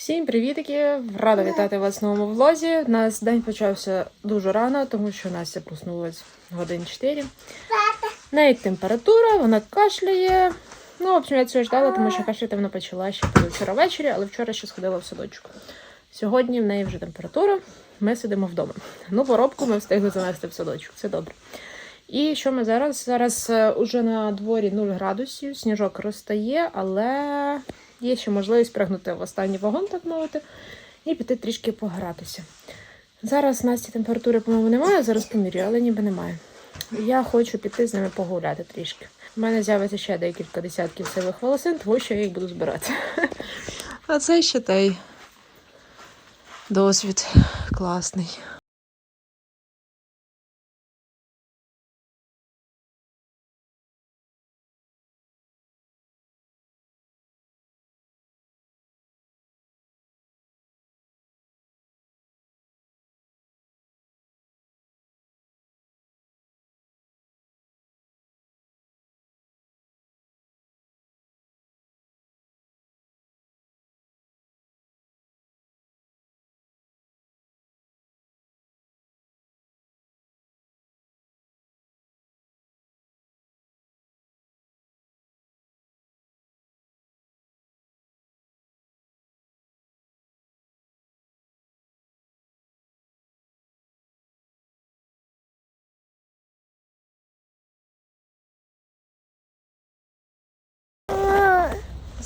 Всім привітики! Рада вітати вас в новому влозі. У нас день почався дуже рано, тому що Настя проснулась годин 4. В неї температура, вона кашляє. Ну, в общем, я цього ждала, тому що кашляти вона почала ще вчора ввечері, але вчора ще сходила в садочок. Сьогодні в неї вже температура, ми сидимо вдома. Ну, поробку ми встигли занести в садочок, це добре. І що ми зараз? Зараз е, уже на дворі 0 градусів, сніжок розтає, але є ще можливість пригнути в останній вагон, так мовити, і піти трішки погратися. Зараз Насті температури, по-моєму, немає, зараз помірюю, але ніби немає. Я хочу піти з ними погуляти трішки. У мене з'явиться ще декілька десятків сивих волосин, тому що я їх буду збирати. А це ще той досвід класний.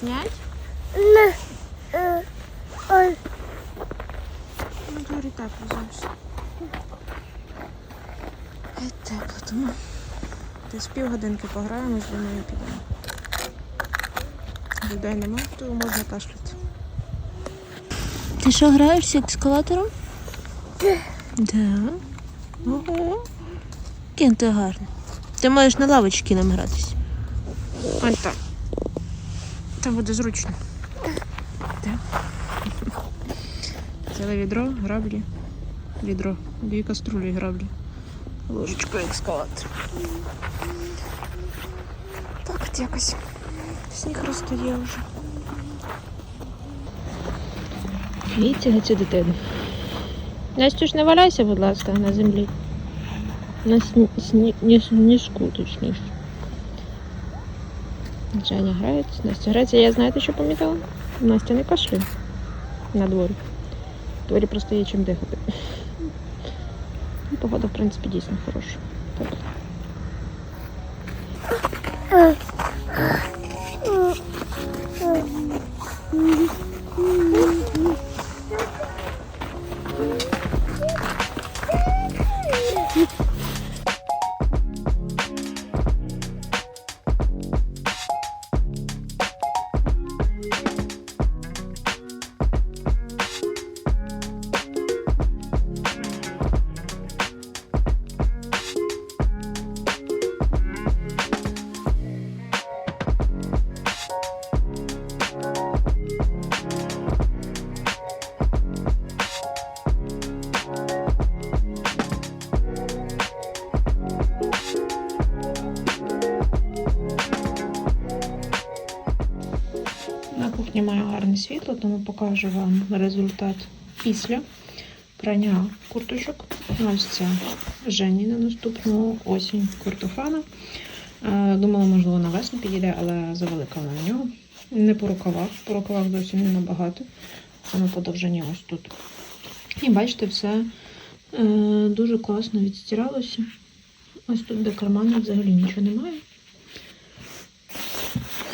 Снять? Ну, дворі тепло зовсім. Геть тепло, тому десь півгодинки пограємо, з Ліною підемо. Людей нема, то можна кашляти. Ти що граєш з ескалатором? Да. Ого. Кін ти гарний. Ти можеш на лавочці нам гратися. Ось так. Це буде зручно. Так. Ціле відро, граблі. Відро. Дві каструлі граблі. Ложечка екскаватор. Так от якось. Сніг розтає вже. Дивіться цю дитину. Настюш, не валяйся, будь ласка, на землі. На сні... сні... ні- сніжку, точніше. Женя грається, Настя грається. Я знаєте, що помітила? Настя не кашляє на дворі. Дворі просто є чим дихати. І Погода, в принципі, дійсно хороша. Так. Світло, тому покажу вам результат після прання курточок. Ось це Жені на наступну осінь куртофана. Е, Думала, можливо, на весну підійде, але завелика вона на нього. Не по рукавах, по рукавах зовсім не набагато. Саме подовження ось тут. І бачите, все е, дуже класно відстиралося. Ось тут де карману взагалі нічого немає.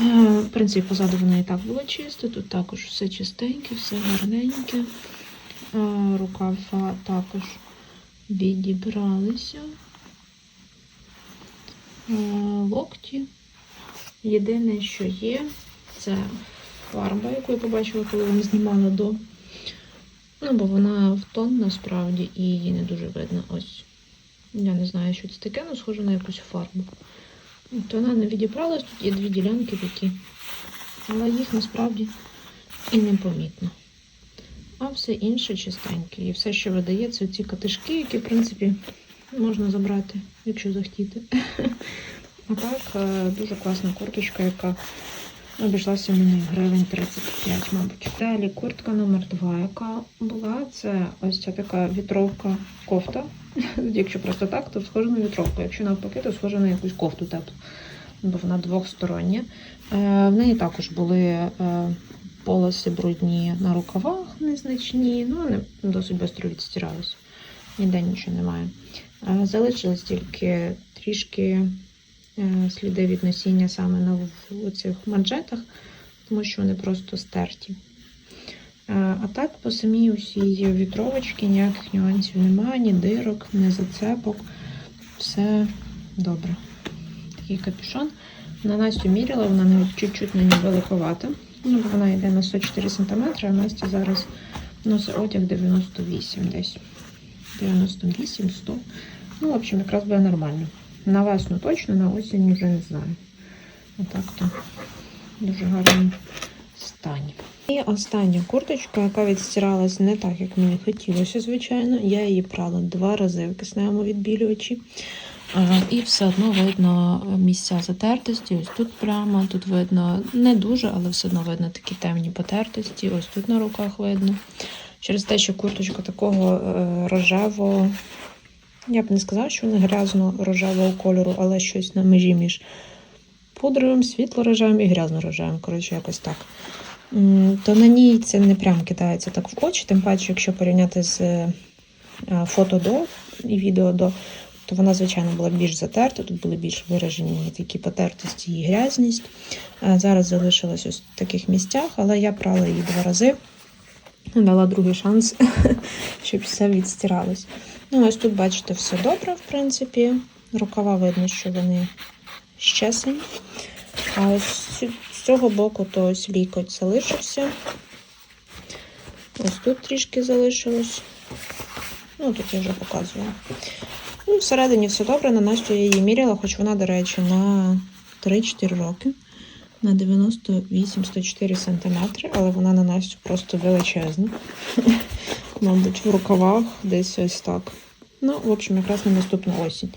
Е, В принципі, позаду воно і так було чисто, тут також все чистеньке, все гарненьке. Е, Рукава також відібралися. Е, Локті. Єдине, що є, це фарба, яку я побачила, коли вона знімала до. Ну, бо вона в тон насправді і її не дуже видно. Ось. Я не знаю, що це таке, але схоже на якусь фарбу. От вона не відібралась, тут є дві ділянки такі, але їх насправді і не помітно. А все інше чистеньке. І все, що видається, ці катишки, які, в принципі, можна забрати, якщо захотіти. А так, е, дуже класна курточка, яка Обійшлася мені гривень 35, мабуть. Далі куртка номер 2, яка була, це ось ця така вітровка кофта. Якщо просто так, то схоже на вітровку. Якщо навпаки, то схоже на якусь кофту теплу. Бо вона двохстороння. Е, в неї також були е, полоси брудні на рукавах незначні, ну вони досить швидко відстиралися. Ніде нічого немає. Е, залишилось тільки трішки сліди від носіння саме на цих манжетах, тому що вони просто стерті. А так по самій усій вітровочці ніяких нюансів немає, ні дирок, ні зацепок. Все добре. Такий капюшон. На Настю міряла, вона навіть чуть-чуть на ній великовата. Ну, вона йде на 104 см, а Настя зараз носить одяг 98 десь. 98, 100. Ну, в общем, якраз буде нормально. На весну точно, на осінь вже не знаю. Отак то дуже гарний стані. І остання курточка, яка відстиралась не так, як мені хотілося, звичайно. Я її прала два рази в кисневому відбілювачі. І все одно видно місця затертості. Ось тут прямо, тут видно не дуже, але все одно видно такі темні потертості. Ось тут на руках видно. Через те, що курточка такого е, рожевого, я б не сказала, що вона грязно-рожевого кольору, але щось на межі між пудровим, світло-рожевим і грязно-рожевим. Коротше, якось так. То на ній це не прям кидається так в очі, тим паче, якщо порівняти з е, фото до і відео до, то вона, звичайно, була більш затерта, тут були більш виражені такі потертості і грязність. Зараз залишилась ось в таких місцях, але я прала її два рази, дала другий шанс, щоб все відстиралось. Ну, ось тут, бачите, все добре, в принципі. Рукава видно, що вони щесені. А ось цього боку то ось лікоть залишився. Ось тут трішки залишилось. Ну, тут я вже показувала. Ну, всередині все добре. На Настю я її міряла, хоч вона, до речі, на 3-4 роки. На 98-104 см, але вона на Настю просто величезна. Мабуть, в рукавах десь ось так. Ну, в общем, якраз на наступну осінь.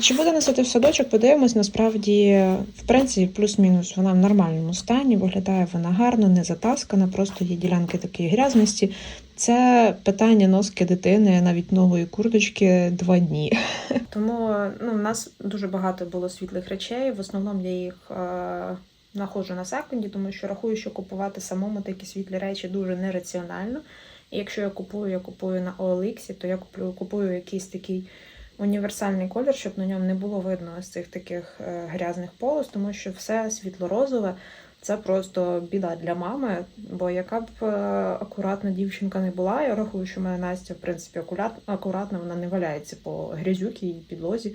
Чи буде носити в садочок? Подивимось. Насправді, в принципі, плюс-мінус вона в нормальному стані. Виглядає вона гарно, не затаскана, просто є ділянки такої грязності. Це питання носки дитини, навіть нової курточки, два дні. Тому ну, в нас дуже багато було світлих речей. В основному я їх е, знаходжу на секунді, тому що рахую, що купувати самому такі світлі речі дуже нераціонально. І якщо я купую, я купую на OLX, то я куплю, купую якийсь такий універсальний колір, щоб на ньому не було видно ось цих таких е, грязних полос, тому що все світло-розове це просто біда для мами. Бо яка б е, акуратна дівчинка не була, я рахую, що моя Настя, в принципі, акурат, акуратна, вона не валяється по грязюки і підлозі.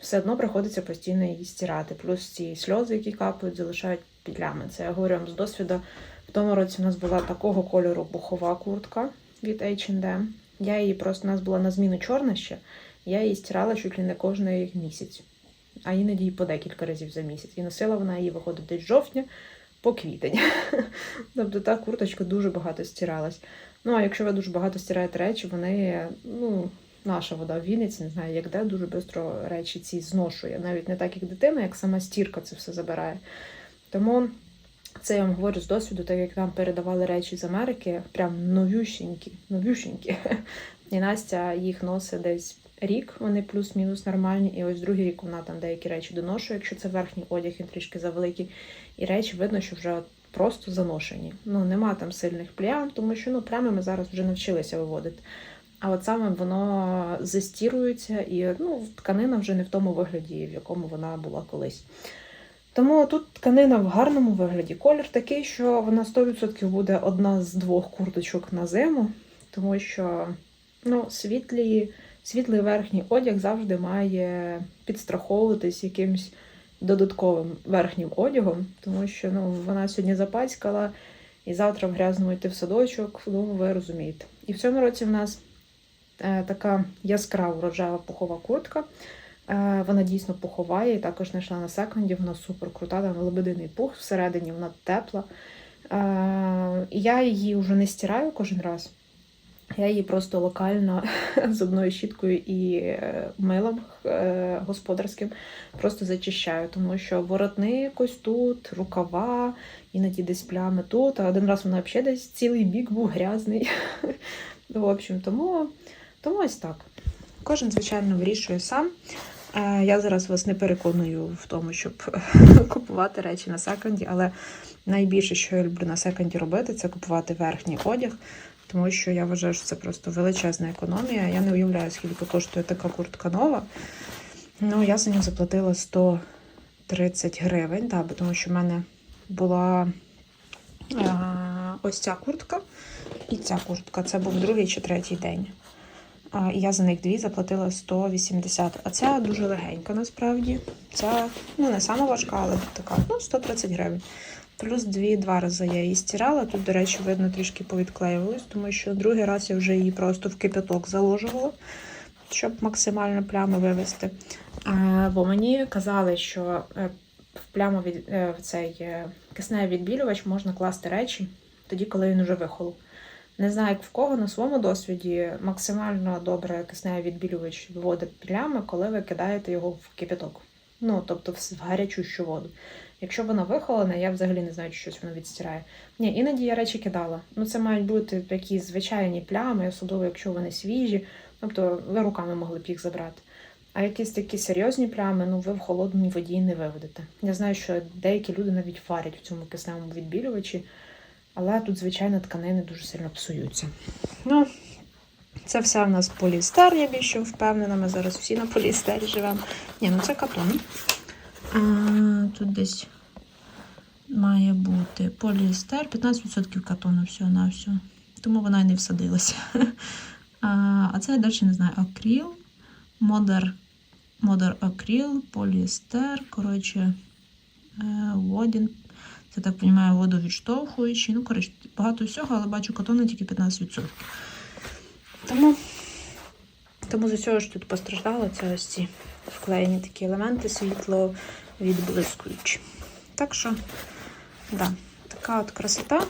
Все одно приходиться постійно її стирати. Плюс ці сльози, які капають, залишають петлями. Це я говорю вам з досвіду. В тому році у нас була такого кольору пухова куртка від H&M. Я її просто у нас була на зміну чорна ще. Я її стирала чуть ли не кожний місяць, а іноді і по декілька разів за місяць. І носила вона її виходить десь жовтня по квітень. тобто та курточка дуже багато стиралась. Ну, а якщо ви дуже багато стираєте речі, вони, ну, наша вода в Вінниці, не знаю, як де, дуже швидко речі ці зношує. Навіть не так, як дитина, як сама стірка це все забирає. Тому це я вам говорю з досвіду, так як нам передавали речі з Америки, прям новющенькі, новющенькі. І Настя їх носить десь рік, вони плюс-мінус нормальні. І ось другий рік вона там деякі речі доношує, якщо це верхній одяг, він трішки завеликий. І речі видно, що вже просто заношені. Ну, нема там сильних плям, тому що ну, прямо ми зараз вже навчилися виводити. А от саме воно застірується, і ну, тканина вже не в тому вигляді, в якому вона була колись. Тому тут тканина в гарному вигляді. Колір такий, що вона 100% буде одна з двох курточок на зиму, тому що ну, світлі, світлий верхній одяг завжди має підстраховуватись якимсь додатковим верхнім одягом, тому що ну, вона сьогодні запацькала і завтра в грязному йти в садочок, ну ви розумієте. І в цьому році в нас е, така яскрава рожева пухова куртка. Е, Вона дійсно пуховає, і також знайшла на секунді, вона супер крута, там лебединий пух, всередині вона тепла. Е, Я її вже не стираю кожен раз. Я її просто локально з одною щіткою і е, милом е, господарським просто зачищаю, тому що воротник ось тут, рукава, іноді десь плями тут. А один раз вона взагалі десь цілий бік був грязний. В общем, тому, тому ось так. Кожен, звичайно, вирішує сам. Е, Я зараз вас не переконую в тому, щоб купувати речі на секонді, але найбільше, що я люблю на секонді робити, це купувати верхній одяг, тому що я вважаю, що це просто величезна економія. Я не уявляю, скільки коштує така куртка нова. Ну, я за нього заплатила 130 гривень, да, тому що в мене була е, ось ця куртка і ця куртка. Це був другий чи третій день. А, і я за них дві заплатила 180. А ця дуже легенька насправді. Ця ну не сама важка, але така, ну, 130 гривень. Плюс дві два рази я її стирала. Тут, до речі, видно, трішки повідклеювалась, тому що другий раз я вже її просто в кипяток заложувала, щоб максимально плями вивести. А, бо мені казали, що е, в пляму від е, цей е, кисневий відбілювач можна класти речі тоді, коли він вже вихолов. Не знаю, як в кого на своєму досвіді максимально добре кисневий відбілювач виводить плями, коли ви кидаєте його в кипяток. Ну, тобто в гарячущу воду. Якщо воно вихолоне, я взагалі не знаю, чи щось воно відстирає. Ні, іноді я речі кидала. Ну, це мають бути якісь звичайні плями, особливо якщо вони свіжі. Тобто ви руками могли б їх забрати. А якісь такі серйозні плями, ну ви в холодній воді не виведете. Я знаю, що деякі люди навіть варять в цьому кисневому відбілювачі, але тут, звичайно, тканини дуже сильно псуються. Ну, це все в нас поліестер, я більше впевнена. Ми зараз всі на поліестері живемо. Ні, ну це катон. А, тут десь має бути поліестер, 15% катону всього на всього. Тому вона й не всадилася. А, це я далі не знаю. Акріл, модер, модер акріл, поліестер, коротше, е, водін. Це так розумію, водовідштовхуючий. Ну, коротше, багато всього, але бачу катону тільки 15%. Тому, тому з цього ж тут постраждало це ось ці вклеєні такі елементи світло відблискуючі. Так що, да, така от красота.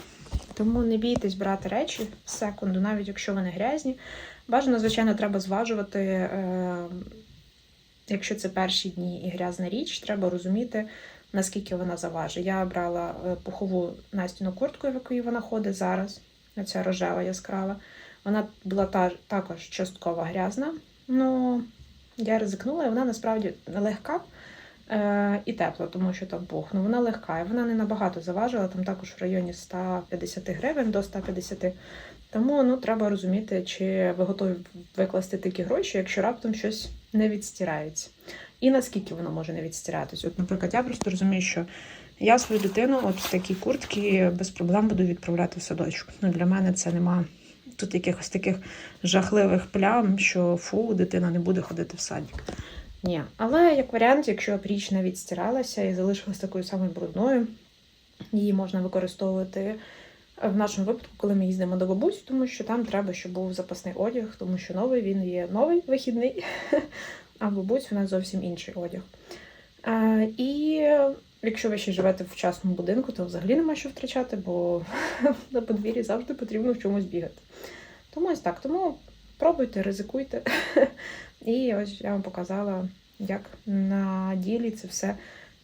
Тому не бійтесь брати речі з секунду, навіть якщо вони грязні. Бажано, звичайно, треба зважувати, е, якщо це перші дні і грязна річ, треба розуміти, наскільки вона заважить. Я брала е, пухову Настіну куртку, в якій вона ходить зараз, оця рожева яскрава. Вона була та, також частково грязна. Ну, я ризикнула, і вона насправді легка і тепла, тому що там пух. Ну, вона легка, і вона не набагато заважила, там також в районі 150 гривень до 150. Тому ну, треба розуміти, чи ви готові викласти такі гроші, якщо раптом щось не відстирається. І наскільки воно може не відстиратись. От, наприклад, я просто розумію, що я свою дитину от в такі куртки без проблем буду відправляти в садочок. Ну, для мене це нема тут якихось таких жахливих плям, що фу, дитина не буде ходити в садик. Ні. Але як варіант, якщо б річ не відстиралася і залишилась такою самою брудною, її можна використовувати в нашому випадку, коли ми їздимо до бабусі, тому що там треба, щоб був запасний одяг, тому що новий він є новий вихідний, а в бабусь у нас зовсім інший одяг. І якщо ви ще живете в частному будинку, то взагалі нема що втрачати, бо на подвір'ї завжди потрібно в чомусь бігати. Тому ось так. Тому пробуйте, ризикуйте. І ось я вам показала, як на ділі це все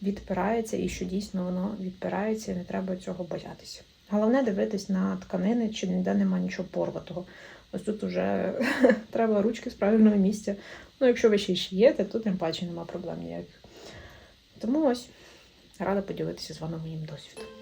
відпирається і що дійсно воно відпирається, і не треба цього боятися. Головне дивитись на тканини, чи ніде нема нічого порватого. Ось тут вже треба ручки з правильного місця. Ну, якщо ви ще шиєте, то тим паче нема проблем ніяких. Тому ось рада поділитися з вами моїм досвідом.